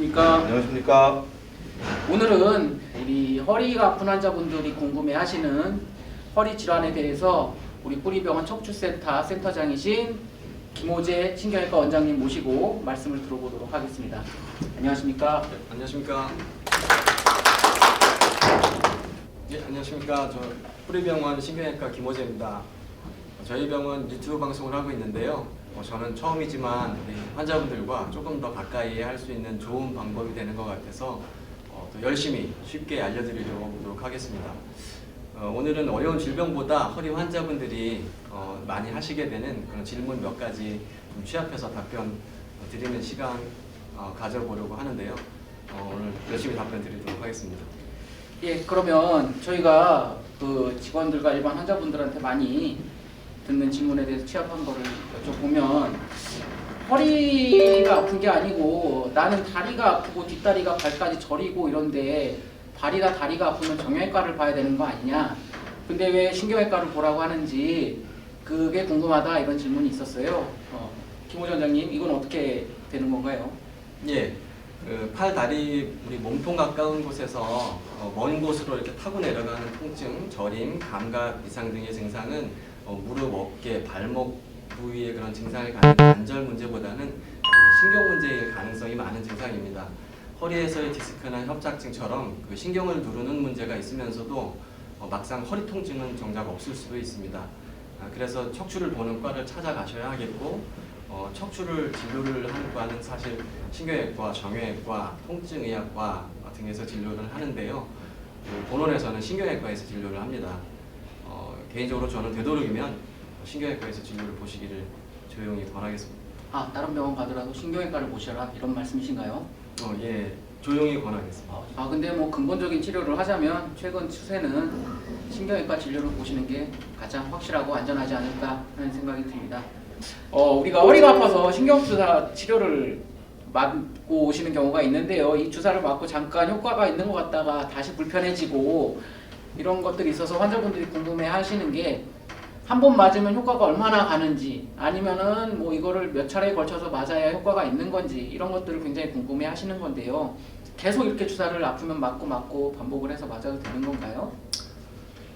안녕하십니까. 안녕하십니까. 오늘은 우리 허리가 아픈 환자분들이 궁금해하시는 허리 질환에 대해서 우리 뿌리병원 척추센터 센터장이신 김호재 신경외과 원장님 모시고 말씀을 들어보도록 하겠습니다. 안녕하십니까. 네, 안녕하십니까. 예, 안녕하십니까. 저 뿌리병원 신경외과 김호재입니다. 저희 병원 유튜브 방송을 하고 있는데요. 어, 저는 처음이지만 환자분들과 조금 더 가까이 할 수 있는 좋은 방법이 되는 것 같아서 어, 또 열심히 쉽게 알려드리려고 보도록 하겠습니다. 어, 오늘은 어려운 질병보다 허리 환자분들이 어, 많이 하시게 되는 그런 질문 몇 가지 좀 취합해서 답변 어, 드리는 시간 어, 가져보려고 하는데요. 어, 오늘 열심히 답변 드리도록 하겠습니다. 예, 그러면 저희가 그 직원들과 일반 환자분들한테 많이 듣는 질문에 대해서 취합한 거를 여쭤보면 허리가 아픈 게 아니고 나는 다리가 아프고 뒷다리가 발까지 저리고 이런데 발이나 다리가 아프면 정형외과를 봐야 되는 거 아니냐? 근데 왜 신경외과를 보라고 하는지 그게 궁금하다 이런 질문이 있었어요. 어, 김호 원장님 이건 어떻게 되는 건가요? 예, 그 팔, 다리, 우리 몸통 가까운 곳에서 어, 먼 곳으로 이렇게 타고 내려가는 통증, 저림, 감각 이상 등의 증상은 어, 무릎, 어깨, 발목 부위의 그런 증상을 가진 관절 문제보다는 어, 신경 문제일 가능성이 많은 증상입니다. 허리에서의 디스크나 협착증처럼 그 신경을 누르는 문제가 있으면서도 어, 막상 허리 통증은 정작 없을 수도 있습니다. 아, 그래서 척추를 보는 과를 찾아가셔야 하겠고 어, 척추를 진료를 하는 과는 사실 신경외과, 정형외과, 통증의학과 등에서 진료를 하는데요. 그 본원에서는 신경외과에서 진료를 합니다. 어, 개인적으로 저는 되도록이면 신경외과에서 진료를 보시기를 조용히 권하겠습니다. 아 다른 병원 가더라도 신경외과를 보셔라 이런 말씀이신가요? 어, 예, 조용히 권하겠습니다. 아 근데 뭐 근본적인 치료를 하자면 최근 추세는 신경외과 진료를 보시는 게 가장 확실하고 안전하지 않을까 하는 생각이 듭니다. 어 우리가 허리가 아파서 신경주사 치료를 맞고 오시는 경우가 있는데요. 이 주사를 맞고 잠깐 효과가 있는 것 같다가 다시 불편해지고 이런 것들이 있어서 환자분들이 궁금해 하시는 게 한 번 맞으면 효과가 얼마나 가는지 아니면은 뭐 이거를 몇 차례에 걸쳐서 맞아야 효과가 있는 건지 이런 것들을 굉장히 궁금해 하시는 건데요. 계속 이렇게 주사를 아프면 맞고 맞고 반복을 해서 맞아도 되는 건가요?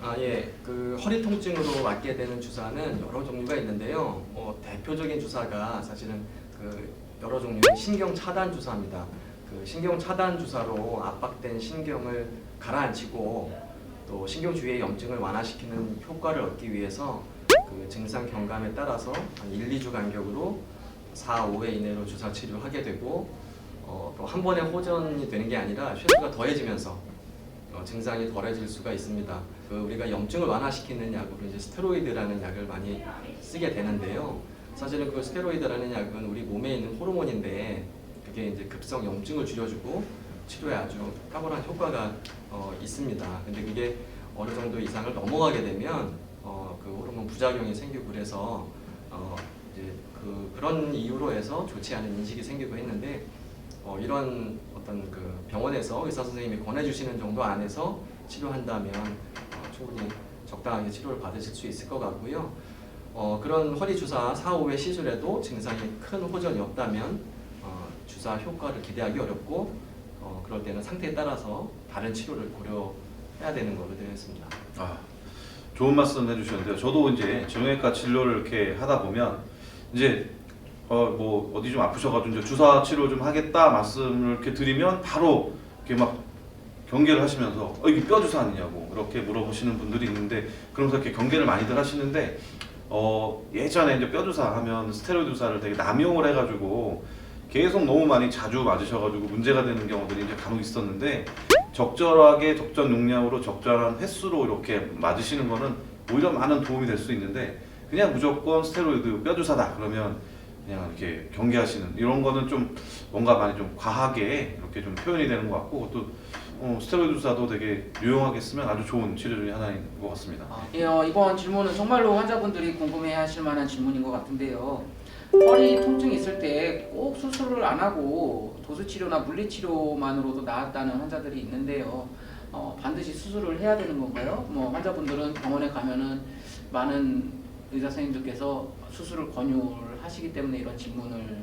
아, 예. 그 허리 통증으로 맞게 되는 주사는 여러 종류가 있는데요. 어, 대표적인 주사가 사실은 그 여러 종류의 신경 차단 주사입니다. 그 신경 차단 주사로 압박된 신경을 가라앉히고 또 신경 주위의 염증을 완화시키는 효과를 얻기 위해서 그 증상 경감에 따라서 한 1, 2주 간격으로 4, 5회 이내로 주사 치료하게 되고 어, 또 한 번에 호전이 되는 게 아니라 횟수가 더해지면서 어, 증상이 덜해질 수가 있습니다. 그 우리가 염증을 완화시키는 약으로 이제 스테로이드라는 약을 많이 쓰게 되는데요. 사실은 그 스테로이드라는 약은 우리 몸에 있는 호르몬인데 그게 이제 급성 염증을 줄여주고 치료에 아주 탁월한 효과가 어, 있습니다. 근데 그게 어느 정도 이상을 넘어가게 되면 어, 그 호르몬 부작용이 생기고 그래서 어, 이제 그 그런 이유로 해서 좋지 않은 인식이 생기고 했는데 어, 이런 어떤 그 병원에서 의사 선생님이 권해주시는 정도 안에서 치료한다면 어, 충분히 적당하게 치료를 받으실 수 있을 것 같고요. 어, 그런 허리 주사 4, 5회 시술에도 증상이 큰 호전이 없다면 어, 주사 효과를 기대하기 어렵고 어, 그럴 때는 상태에 따라서 다른 치료를 고려해야 되는 걸로 되어 있습니다. 아, 좋은 말씀 해주셨는데요. 저도 이제 정형외과 진료를 이렇게 하다 보면 이제 어 뭐 어디 좀 아프셔가지고 주사 치료 좀 하겠다 말씀을 이렇게 드리면 바로 이렇게 막 경계를 하시면서 어 이게 뼈 주사 아니냐고 그렇게 물어보시는 분들이 있는데 그러면서 이렇게 경계를 많이들 하시는데 어 예전에 이제 뼈 주사 하면 스테로이드 주사를 되게 남용을 해가지고 계속 너무 많이 자주 맞으셔가지고 문제가 되는 경우들이 이제 간혹 있었는데 적절하게 적절 용량으로 적절한 횟수로 이렇게 맞으시는 거는 오히려 많은 도움이 될 수 있는데 그냥 무조건 스테로이드 뼈 주사다 그러면 그냥 이렇게 경계하시는 이런 거는 좀 뭔가 많이 좀 과하게 이렇게 좀 표현이 되는 것 같고 또 어, 스테로이드 주사도 되게 유용하게 쓰면 아주 좋은 치료 중에 하나인 것 같습니다. 아, 예, 어, 이번 질문은 정말로 환자분들이 궁금해하실 만한 질문인 것 같은데요. 허리 통증이 있을 때 꼭 수술을 안 하고 도수 치료나 물리 치료만으로도 나았다는 환자들이 있는데요. 어, 반드시 수술을 해야 되는 건가요? 뭐 환자분들은 병원에 가면은 많은 의사 선생님들께서 수술을 권유를 하시기 때문에 이런 질문을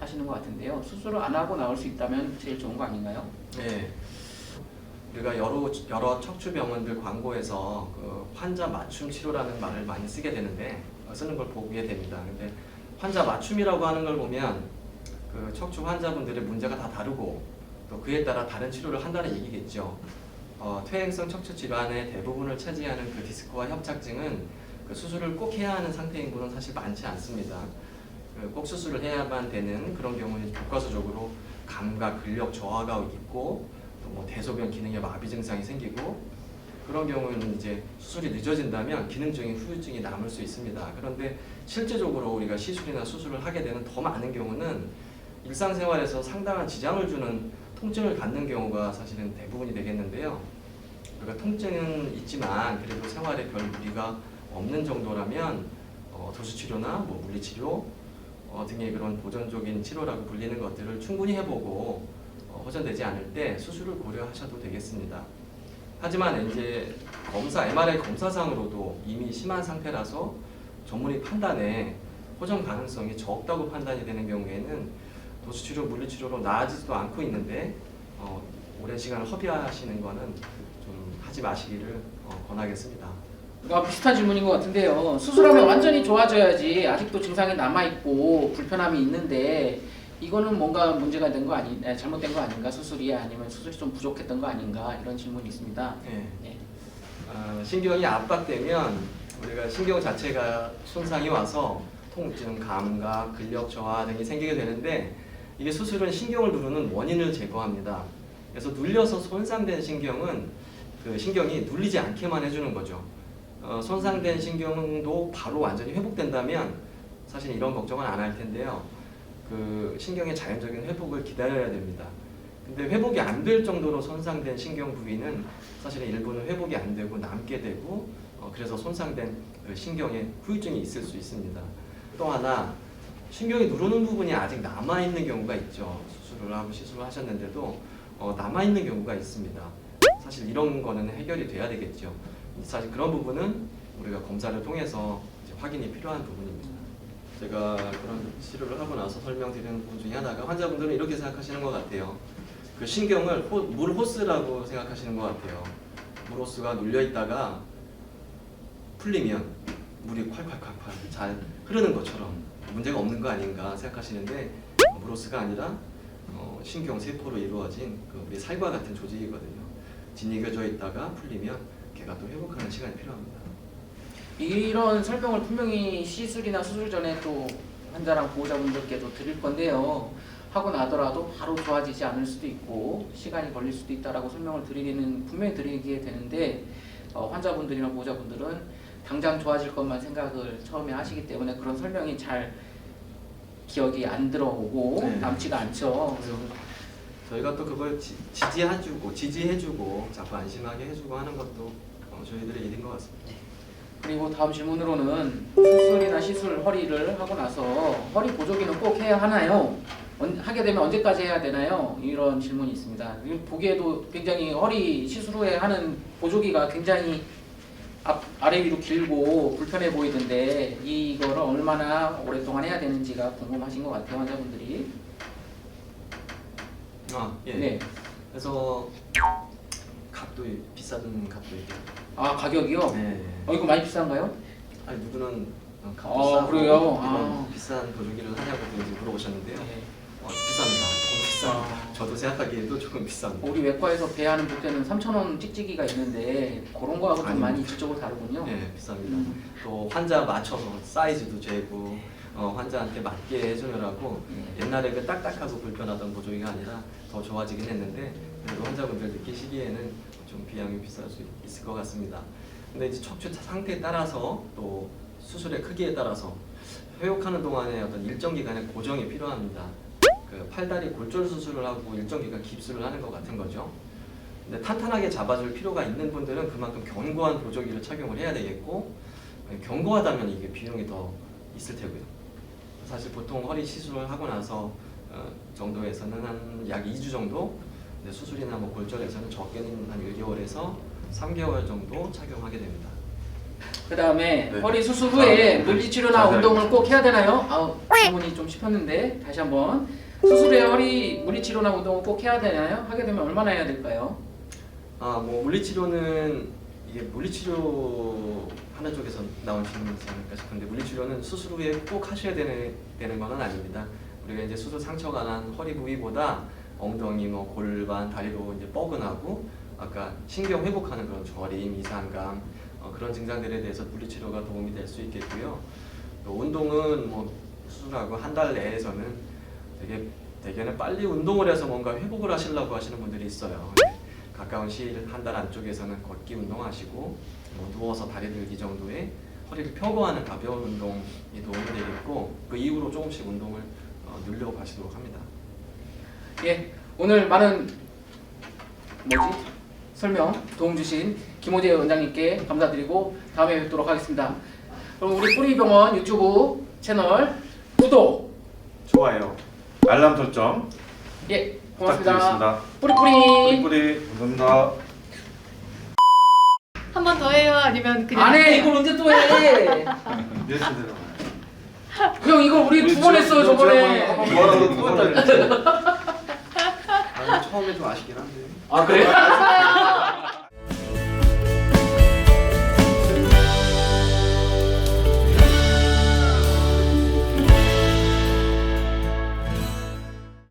하시는 것 같은데요. 수술을 안 하고 나올 수 있다면 제일 좋은 거 아닌가요? 네. 우리가 여러 여러 척추 병원들 광고에서 그 환자 맞춤 치료라는 말을 많이 쓰게 되는데 어, 쓰는 걸 보게 됩니다. 근데 환자 맞춤이라고 하는 걸 보면 그 척추 환자분들의 문제가 다 다르고 또 그에 따라 다른 치료를 한다는 얘기겠죠. 어, 퇴행성 척추 질환의 대부분을 차지하는 그 디스크와 협착증은 그 수술을 꼭 해야 하는 상태인 분은 사실 많지 않습니다. 그 꼭 수술을 해야만 되는 그런 경우는 교과서적으로 감각, 근력 저하가 있고 또 뭐 대소변 기능에 마비 증상이 생기고 그런 경우에는 이제 수술이 늦어진다면 기능적인 후유증이 남을 수 있습니다. 그런데 실제적으로 우리가 시술이나 수술을 하게 되는 더 많은 경우는 일상생활에서 상당한 지장을 주는 통증을 갖는 경우가 사실은 대부분이 되겠는데요. 그러니까 통증은 있지만 그래도 생활에 별 무리가 없는 정도라면 어, 도수치료나 뭐 물리치료 어, 등의 그런 보존적인 치료라고 불리는 것들을 충분히 해보고 어, 호전되지 않을 때 수술을 고려하셔도 되겠습니다. 하지만 이제 검사 MRI 검사상으로도 이미 심한 상태라서 전문의 판단에 호전 가능성이 적다고 판단이 되는 경우에는 도수치료, 물리치료로 나아지지도 않고 있는데 어, 오랜 시간을 허비하시는 거는 좀 하지 마시기를 어, 권하겠습니다. 아, 비슷한 질문인 것 같은데요. 수술하면 완전히 좋아져야지 아직도 증상이 남아 있고 불편함이 있는데 이거는 뭔가 문제가 된 거 아니, 에, 잘못된 거 아닌가 수술이 아니면 수술이 좀 부족했던 거 아닌가 이런 질문이 있습니다. 네. 네. 어, 신경이 압박되면 우리가 신경 자체가 손상이 와서 통증, 감각, 근력 저하 등이 생기게 되는데 이게 수술은 신경을 누르는 원인을 제거합니다. 그래서 눌려서 손상된 신경은 그 신경이 눌리지 않게만 해주는 거죠. 어, 손상된 신경도 바로 완전히 회복된다면 사실 이런 걱정은 안 할 텐데요. 그 신경의 자연적인 회복을 기다려야 됩니다. 근데 회복이 안 될 정도로 손상된 신경 부위는 사실은 일부는 회복이 안 되고 남게 되고 어, 그래서 손상된 그 신경에 후유증이 있을 수 있습니다. 또 하나 신경이 누르는 부분이 아직 남아 있는 경우가 있죠. 수술을 하고 시술을 하셨는데도 어, 남아 있는 경우가 있습니다. 사실 이런 거는 해결이 돼야 되겠죠. 사실 그런 부분은 우리가 검사를 통해서 확인이 필요한 부분입니다. 제가 그런 치료를 하고 나서 설명드리는 부분 중에 하나가 환자분들은 이렇게 생각하시는 것 같아요. 그 신경을 호, 물 호스라고 생각하시는 것 같아요. 물 호스가 눌려 있다가 풀리면 물이 콸콸콸콸 잘 흐르는 것처럼 문제가 없는 거 아닌가 생각하시는데 어, 물 호스가 아니라 어, 신경 세포로 이루어진 그 우리 살과 같은 조직이거든요. 진이겨져 있다가 풀리면 걔가 또 회복하는 시간이 필요합니다. 이런 설명을 분명히 시술이나 수술 전에 또 환자랑 보호자분들께도 드릴 건데요. 하고 나더라도 바로 좋아지지 않을 수도 있고 시간이 걸릴 수도 있다라고 설명을 드리는 분명히 드리게 되는데 어, 환자분들이나 보호자분들은 당장 좋아질 것만 생각을 처음에 하시기 때문에 그런 설명이 잘 기억이 안 들어오고 네. 남지가 않죠. 그래서 저희가 또 그걸 지, 지지해주고 지지해주고 자꾸 안심하게 해주고 하는 것도 어, 저희들의 일인 것 같습니다. 그리고 다음 질문으로는 수술이나 시술 허리를 하고 나서 허리 보조기는 꼭 해야 하나요? 언- 하게 되면 언제까지 해야 되나요? 이런 질문이 있습니다. 보기에도 굉장히 허리 시술 후에 하는 보조기가 굉장히 앞, 아래 위로 길고 불편해 보이던데 이거를 얼마나 오랫동안 해야 되는지가 궁금하신 것 같아요 환자분들이. 아 예. 네. 그래서 값도 비싼 값도 있고. 아 가격이요? 네. 어 이거 많이 비싼가요? 아니 누구는 어, 값도 어, 싸고 그래요? 이런 아. 비싼 보조기를 하냐고 이제 물어보셨는데요. 네. 어, 비쌉니다. 조금 비쌉니다. 아. 저도 생각하기에도 조금 비쌉니다. 우리 외과에서 배하는 복대는 3,000원 찍찍이가 있는데 그런 거하고 좀 아닙니다. 많이 질적으로 다르군요. 네, 비쌉니다. 음. 또 환자 맞춰서 사이즈도 재고 어, 환자한테 맞게 해주느라고 네. 옛날에 그 딱딱하고 불편하던 보조기가 아니라 더 좋아지긴 했는데 그래도 환자분들 느끼시기에는 좀 비용이 비쌀 수 있을 것 같습니다. 근데 이제 척추 상태에 따라서 또 수술의 크기에 따라서 회복하는 동안에 어떤 일정 기간의 고정이 필요합니다. 그 팔다리 골절 수술을 하고 일정 기간 깁스를 하는 것 같은 거죠. 근데 탄탄하게 잡아줄 필요가 있는 분들은 그만큼 견고한 보조기를 착용을 해야 되겠고 견고하다면 이게 비용이 더 있을 테고요. 사실 보통 허리 시술을 하고 나서 어, 정도에서는 한 약 2주 정도 근데 수술이나 뭐 골절에서는 적게는 한 1개월에서 3개월 정도 착용하게 됩니다. 그 다음에 네. 허리 수술 후에 아, 물리치료나 자세하게. 운동을 꼭 해야 되나요? 아우 질문이 좀 씹혔는데 다시 한번 수술 후에 허리 물리치료나 운동을 꼭 해야 되나요? 하게 되면 얼마나 해야 될까요? 아, 뭐 물리치료는 이게 물리치료 하는 쪽에서 나온 질문이지 않을까 싶은데 물리치료는 수술 후에 꼭 하셔야 되는 되는 것은 아닙니다. 우리가 이제 수술 상처가 난 허리 부위보다 엉덩이, 뭐 골반, 다리로 이제 뻐근하고 아까 신경 회복하는 그런 저림, 이상감 어, 그런 증상들에 대해서 물리치료가 도움이 될 수 있겠고요. 또 운동은 뭐 수술하고 한 달 내에서는 되게 대개는 빨리 운동을 해서 뭔가 회복을 하시려고 하시는 분들이 있어요. 네. 가까운 시일 한 달 안쪽에서는 걷기 운동하시고 뭐 누워서 다리 들기 정도의 허리를 펴고 하는 가벼운 운동이 도움이 되겠고 그 이후로 조금씩 운동을 어, 늘려가시도록 합니다. 예, 오늘 많은 뭐지 설명 도움 주신 김호재 원장님께 감사드리고 다음에 뵙도록 하겠습니다. 그럼 우리 뿌리병원 유튜브 채널 구독 좋아요. 알람 설정 예 고맙습니다. 부탁드리겠습니다. 뿌리뿌리 뿌리뿌리 감사합니다. 한 번 더 해요? 아니면 그냥 안해 이걸 언제 또 해? 몇 시대로? 형 이걸 우리 두 번 했어 저번에. 뭐라고 두 번 했지? 처음에 좀 아쉽긴 한데. 아 그래?